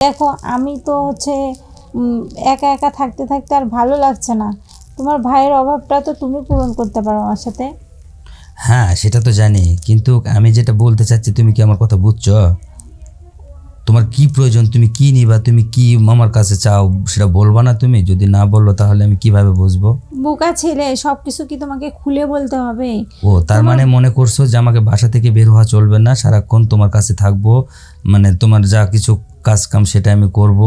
দেখো আমি তো হচ্ছে একা একা থাকতে থাকতে আর ভালো লাগছে না। তোমার ভাইয়ের অভাবটা তো তুমি পূরণ করতে পারো আমার সাথে। হ্যাঁ সেটা তো জানি কিন্তু আমি যেটা বলতে চাচ্ছি তুমি কি আমার কথা বুঝছ? তোমার কি প্রয়োজন তুমি কি নিবা তুমি কি আমার কাছে চাও সেটা বলবা না তুমি? যদি না বলল তাহলে আমি কীভাবে বুঝব? বোকা ছেলে সব কিছু কি তোমাকে খুলে বলতে হবে? ও তার মানে মনে করছ যে আমাকে বাসা থেকে বের হওয়া চলবে না সারাক্ষণ তোমার কাছে থাকব মানে তোমার যা কিছু কাজ কাম সেটা আমি করব।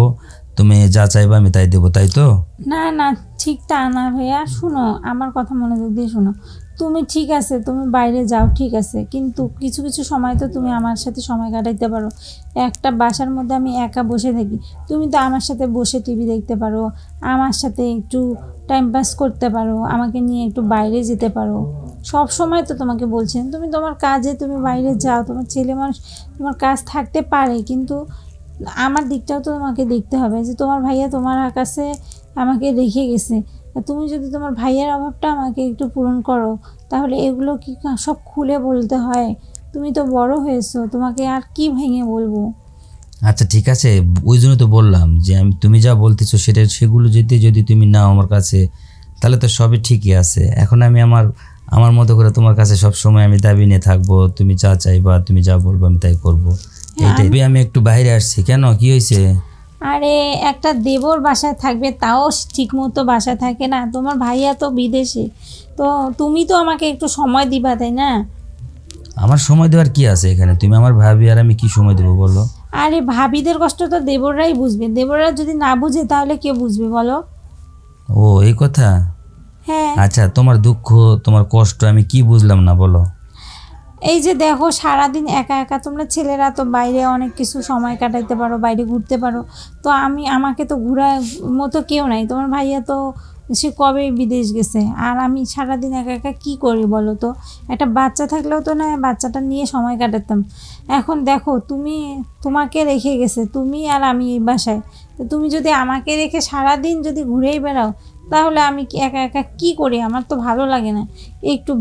তুমি যা চাইবা আমি তাই দেবো, তাই তো? না না, ঠিক তা না ভাইয়া, শুনো, আমার কথা মনোযোগ দিয়ে শোনো। তুমি ঠিক আছে, তুমি বাইরে যাও, ঠিক আছে, কিন্তু কিছু কিছু সময় তো তুমি আমার সাথে সময় কাটাইতে পারো। একটা বাসার মধ্যে আমি একা বসে থাকি, তুমি তো আমার সাথে বসে টিভি দেখতে পারো, আমার সাথে একটু টাইম পাস করতে পারো, আমাকে নিয়ে একটু বাইরে যেতে পারো। সব সময় তো তোমাকে বলছেন তুমি তোমার কাজে তুমি বাইরে যাও, তোমার ছেলে মানুষ তোমার কাজ থাকতে পারে, কিন্তু আমার দিকটাও তো তোমাকে দেখতে হবে যে তোমার ভাইয়া তোমার কাছে আমাকে রেখে গেছে। তুমি যদি তোমার ভাইয়ের অভাবটা আমাকে একটু পূরণ করো, তাহলে এগুলো কি সব খুলে বলতে হয়? তুমি তো বড় হয়েছো, তোমাকে আর কি ভেঙে বলব? আচ্ছা ঠিক আছে। ওই জন্য তো বললাম যে আমি, তুমি যা বলতেছো সেটা, সেগুলো যদি যদি তুমি নাও আমার কাছে, তাহলে তো সবই ঠিকই আছে। এখন আমি আমার আমার মতো করে তোমার কাছে সব সময় আমি দাবি নিয়ে থাকব। তুমি যা চাইবা, তুমি যা বলব, আমি তাই করব। এইটাই আমি একটু বাইরে আসছি। কেন? কি হয়েছে? আরে একটা দেবর বাসায় থাকবে তাও ঠিক মতো বাসায় থাকে না। তোমার ভাইয়া তো বিদেশে। তো তুমি তো আমাকে একটু সময় দিবা তাই না? আমার সময় দেওয়ার কি আছে এখানে? তুমি আমার ভাবি আর আমি কি সময় দেবো বলো? আরে ভাবিদের কষ্ট তো দেবররাই বুঝবে। দেবররা যদি না বুঝে তাহলে কে বুঝবে বলো? ও এই কথা? হ্যাঁ। আচ্ছা তোমার দুঃখ তোমার কষ্ট আমি কি বুঝলাম না বলো? এই যে দেখো, সারাদিন একা একা তোমরা ছেলেরা তো বাইরে অনেক কিছু সময় কাটাইতে পারো, বাইরে ঘুরতে পারো। তো আমি, আমাকে তো ঘোরার মতো কেউ নাই। তোমার ভাইয়া তো, সে কবে বিদেশ গেছে? আর আমি সারাদিন একা একা কী করি বলো তো? একটা বাচ্চা থাকলেও তো না, বাচ্চাটা নিয়ে সময় কাটাতাম। এখন দেখো, তুমি, তোমাকে রেখে গেছে, তুমি আর আমি এই বাসায়। তো তুমি যদি আমাকে রেখে সারাদিন যদি ঘুরেই বেড়াও, তাহলে আমি একা একা কী করি? আমার তো ভালো লাগে না। একটু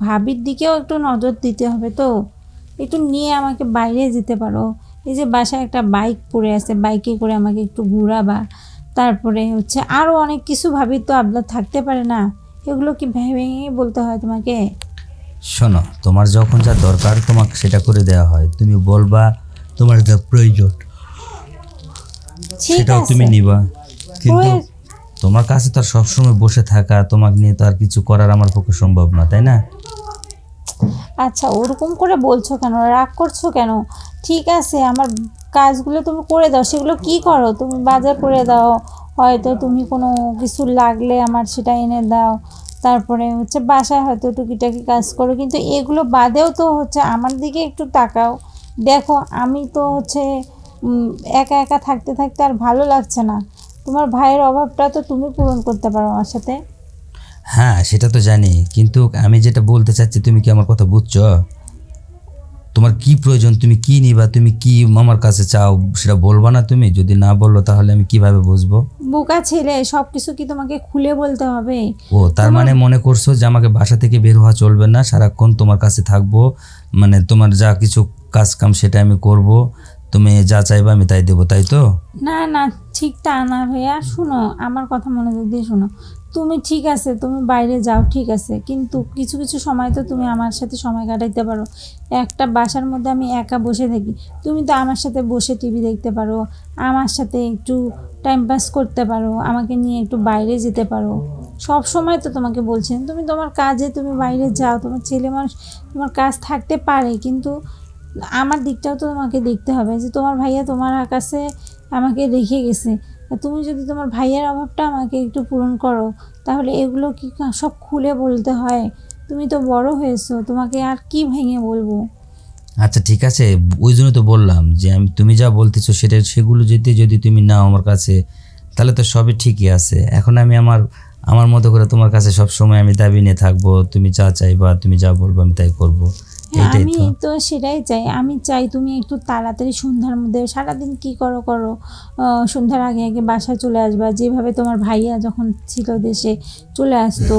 ভাবির দিকেও একটু নজর দিতে হবে তো। একটু নিয়ে আমাকে বাইরে যেতে পারো। এই যে বাসায় একটা বাইক পড়ে আছে বাইকে করে আমাকে একটু ঘোরাবা। তারপরে হচ্ছে আরও অনেক কিছু ভাবি তো আবদার থাকতে পারে না। এগুলো কি ভেঙে ভেঙে বলতে হয় তোমাকে? শোনো তোমার যখন যা দরকার তোমাকে সেটা করে দেওয়া হয়। তুমি বলবা তোমার যা প্রয়োজন ঠিক সেটাও আছে। তুমি নিবা। কিন্তু তোমার কাছে তো আর সবসময় বসে থাকা, তোমাকে নিয়ে তো আর কিছু করার আমার পক্ষে সম্ভব না, তাই না? আচ্ছা ওরকম করে বলছো কেন? রাগ করছ কেন? ঠিক আছে, আমার কাজগুলো তুমি করে দাও, সেগুলো কি করো? তুমি বাজার করে দাও, হয়তো তুমি কোনো কিছু লাগলে আমার সেটা এনে দাও, তারপরে হচ্ছে বাসায় হয়তো টুকিটাকি কাজ করো, কিন্তু এগুলো বাদেও তো হচ্ছে আমার দিকে একটু তাকাও। দেখো, আমি তো হচ্ছে একা একা থাকতে থাকতে আর ভালো লাগছে না। তোমার ভাইয়ের অভাবটা তো তুমি পূরণ করতে পারো আমার সাথে। হ্যাঁ সেটা তো জানি কিন্তু আমি যেটা বলতে চাচ্ছি তুমি কি আমার কথা বুঝছ? তোমার কি প্রয়োজন তুমি কি নিবা তুমি কি আমার কাছে চাও সেটা বলবা না তুমি? যদি না বলল তাহলে আমি কীভাবে বুঝব? বোকা ছেলে সব কিছু কি তোমাকে খুলে বলতে হবে? ও তার মানে মনে করছ যে আমাকে বাসা থেকে বের হওয়া চলবে না? সারাক্ষণ তোমার কাছে থাকব মানে তোমার যা কিছু কাজ কাম সেটা আমি করব। তুমি যা চাইবা আমি তাই দেবো, তাই তো? না না, ঠিক তা না ভাইয়া, শুনো, আমার কথা মনোযোগ দিয়ে শোনো। তুমি ঠিক আছে, তুমি বাইরে যাও, ঠিক আছে, কিন্তু কিছু কিছু সময় তো তুমি আমার সাথে সময় কাটাইতে পারো। একটা বাসার মধ্যে আমি একা বসে থাকি, তুমি তো আমার সাথে বসে টিভি দেখতে পারো, আমার সাথে একটু টাইম পাস করতে পারো, আমাকে নিয়ে একটু বাইরে যেতে পারো। সব সময় তো তোমাকে বলছেন তুমি তোমার কাজে তুমি বাইরে যাও, তোমার ছেলে মানুষ তোমার কাজ থাকতে পারে, কিন্তু আমার দিকটাও তো তোমাকে দেখতে হবে যে তোমার ভাইয়া তোমার কাছে আমাকে রেখে গেছে। তুমি যদি তোমার ভাইয়ের অভাবটা আমাকে একটু পূরণ করো, তাহলে এগুলো কি সব খুলে বলতে হয়? তুমি তো বড় হয়েছো, তোমাকে আর কি ভেঙে বলব? আচ্ছা ঠিক আছে। ওই জন্য তো বললাম যে আমি, তুমি যা বলতেছো সেটা, সেগুলো যদি যদি তুমি নাও আমার কাছে, তাহলে তো সবই ঠিকই আছে। এখন আমি আমার আমার মতো করে তোমার কাছে সব সময় আমি দাবি নিয়ে থাকব। তুমি যা চাইবা, তুমি যা বলব, আমি তাই করব। হ্যাঁ, আমি তো। সেটাই চাই। আমি চাই তুমি একটু তাড়াতাড়ি সন্ধ্যার মধ্যে সারাদিন কি করো করো সন্ধ্যার আগে আগে বাসায় চলে আসবা। যেভাবে তোমার ভাইয়া যখন ছিল দেশে চলে আসতো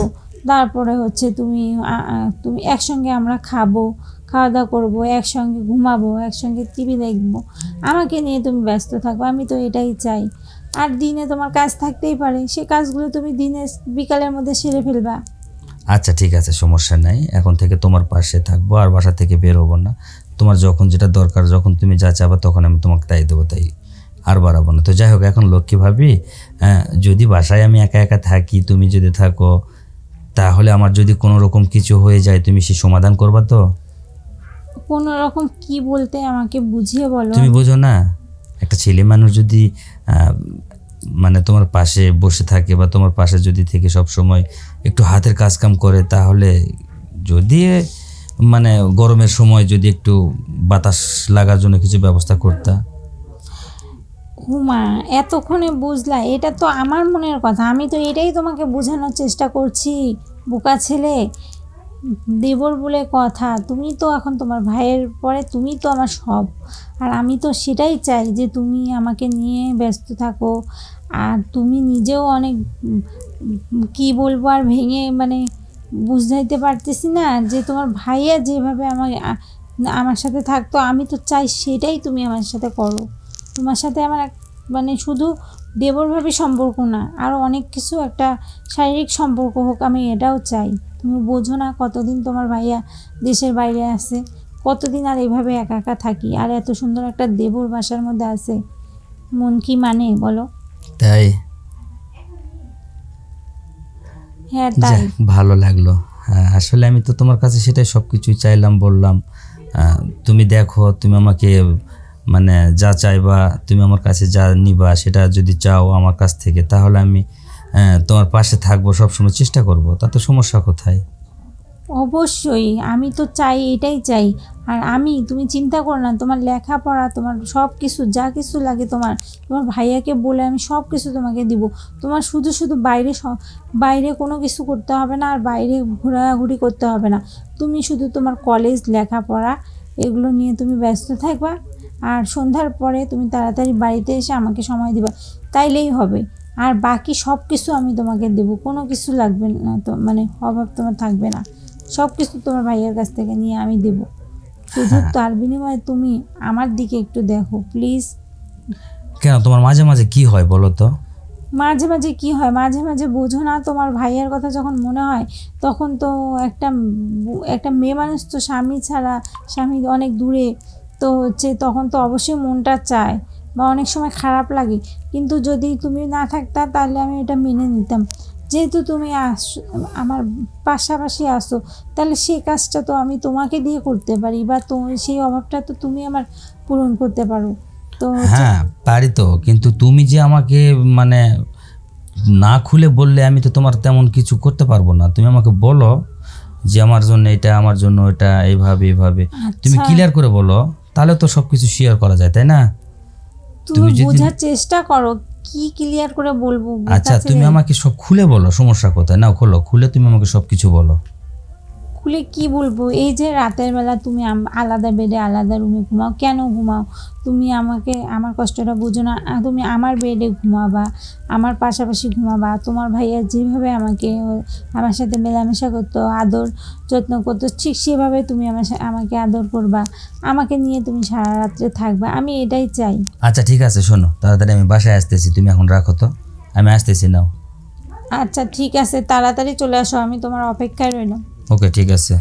তারপরে হচ্ছে তুমি তুমি একসঙ্গে আমরা খাব খাওয়া দাওয়া করব একসঙ্গে ঘুমাবো একসঙ্গে টিভি দেখব। আমাকে নিয়ে তুমি ব্যস্ত থাকবে আমি তো এটাই চাই। আর দিনে তোমার কাজ থাকতেই পারে সে কাজগুলো তুমি দিনে বিকালের মধ্যে সেরে ফেলবা। আচ্ছা ঠিক আছে সমস্যা নাই। এখন থেকে তোমার পাশে থাকব আর বাসা থেকে বের হব না। তোমার যখন যেটা দরকার যখন তুমি যা চাবা তখন আমি তোমাকে তাই দেবো তাই আর বাড়াবো না। তো যাই হোক এখন লক্ষ্মী ভাবি হ্যাঁ, যদি বাসায় আমি একা একা থাকি তুমি যদি থাকো তাহলে আমার যদি কোনো রকম কিছু হয়ে যায় তুমি সে সমাধান করবা তো? কোনো রকম কি বলতে আমাকে বুঝিয়ে বলো। তুমি বোঝো না? একটা ছেলে মানুষ যদি মানে তোমার পাশে বসে থাকে বা তোমার পাশে যদি থেকে সব সময় একটু হাতের কাজ কাম করে, তাহলে যদি মানে গরমের সময় যদি একটু বাতাস লাগার জন্য কিছু ব্যবস্থা করতা? হুমা এতক্ষণে বুঝলা, এটা তো আমার মনের কথা। আমি তো এটাই তোমাকে বোঝানোর চেষ্টা করছি, বোকা ছেলে। দেবর বলে কথা, তুমি তো এখন তোমার ভাইয়ের পরে, তুমি তো আমার সব। আর আমি তো সেটাই চাই যে তুমি আমাকে নিয়ে ব্যস্ত থাকো। আর তুমি নিজেও অনেক কি বলব আর ভেঙে মানে বুঝাইতে পারতেছি না যে তোমার ভাইয়া যেভাবে আমাকে আমার সাথে থাকতো, আমি তো চাই সেটাই তুমি আমার সাথে করো। তোমার সাথে আমার এক- মানে শুধু দেবরভাবে সম্পর্ক না আরও অনেক কিছু একটা শারীরিক সম্পর্ক হোক আমি এটাও চাই। তুমি বোঝো না কতদিন তোমার ভাইয়া দেশের বাইরে আছে? কতদিন আর এইভাবে একা একা থাকি? আর এত সুন্দর একটা দেবর বাসার মধ্যে আছে। মন কি মানে বলো? তাই? হ্যাঁ তাই। ভালো লাগল। হ্যাঁ, আসলে আমি তো তোমার কাছে সেটাই সব কিছুই চাইলাম বললাম। তুমি দেখো তুমি আমাকে মানে যা চাইবা তুমি আমার কাছে যা নিবা সেটা যদি চাও আমার কাছ থেকে তাহলে আমি তোমার পাশে থাকব, সবসময় চেষ্টা করব। তাতে সমস্যা কোথায়? অবশ্যই, আমি তো চাই, এটাই চাই। আর আমি, তুমি চিন্তা করো না, তোমার লেখাপড়া, তোমার সব কিছু যা কিছু লাগে তোমার তোমার ভাইয়াকে বলে আমি সব কিছু তোমাকে দিব। তোমার শুধু শুধু বাইরে বাইরে কোনো কিছু করতে হবে না, আর বাইরে ঘোরাঘুরি করতে হবে না। তুমি শুধু তোমার কলেজ, লেখাপড়া, এগুলো নিয়ে তুমি ব্যস্ত থাকবা। আর সন্ধ্যার পরে তুমি তাড়াতাড়ি বাড়িতে এসে আমাকে সময় দিবা। তাইলেই হবে। আর বাকি সব কিছু আমি তোমাকে দেবো। কোনো কিছু লাগবে না তো মানে অভাব তোমার থাকবে না। সব কিছু তোমার ভাইয়ের কাছ থেকে নিয়ে আমি দেব। শুধু তার বিনিময়ে তুমি আমার দিকে একটু দেখো প্লিজ কেন তোমার মাঝে মাঝে কি হয় বলো তো? মাঝে মাঝে কি হয়? মাঝে মাঝে বোঝো না তোমার ভাইয়ের কথা যখন মনে হয় তখন তো একটা একটা মেয়ে মানুষ তো স্বামী ছাড়া স্বামী অনেক দূরে তো হচ্ছে তখন তো অবশ্যই মনটা চায়। বা অনেক সময় খারাপ লাগে। কিন্তু যদি তুমি না থাকতা তাহলে আমি এটা মেনে নিতাম। যেহেতু তুমি আস আমার পাশাপাশি আসো তাহলে সেই কাজটা তো আমি তোমাকে দিয়ে করতে পারি বা তো সেই অভাবটা তো তুমি আমার পূরণ করতে পারো। তো হ্যাঁ পারি তো। কিন্তু তুমি যে আমাকে মানে না খুলে বললে আমি তো তোমার তেমন কিছু করতে পারব না। তুমি আমাকে বলো যে আমার জন্য এটা আমার জন্য এটা এইভাবে এইভাবে। তুমি আচ্ছা। ক্লিয়ার করে বলো তাহলে তো সব কিছু শেয়ার করা যায় তাই না? তুমি বোঝার চেষ্টা করো কি ক্লিয়ার করে বলব আচ্ছা তুমি আমাকে সব খুলে বলো সমস্যা কোথায়? না খোলো খুলে তুমি আমাকে সব কিছু বলো। খুলে কি বলব? এই যে রাতের বেলা তুমি আলাদা বেডে আলাদা রুমে ঘুমাও কেন ঘুমাও? তুমি আমাকে আমার কষ্টটা বুঝো না। তুমি আমার বেডে ঘুমাবা আমার পাশাপাশি ঘুমাবা। তোমার ভাইয়া যেভাবে আমাকে আমার সাথে মেলামেশা করতো আদর যত্ন করতো ঠিক সেভাবে তুমি আমার আমাকে আদর করবা। আমাকে নিয়ে তুমি সারা রাত্রে থাকবা। আমি এটাই চাই। আচ্ছা ঠিক আছে শোনো। তাড়াতাড়ি আমি বাসায় আসতেছি। তুমি এখন রাখো তো। আমি আসতেছি নাও। আচ্ছা ঠিক আছে। তাড়াতাড়ি চলে আসো। আমি তোমার অপেক্ষায় রইলাম। ওকে ঠিক আছে।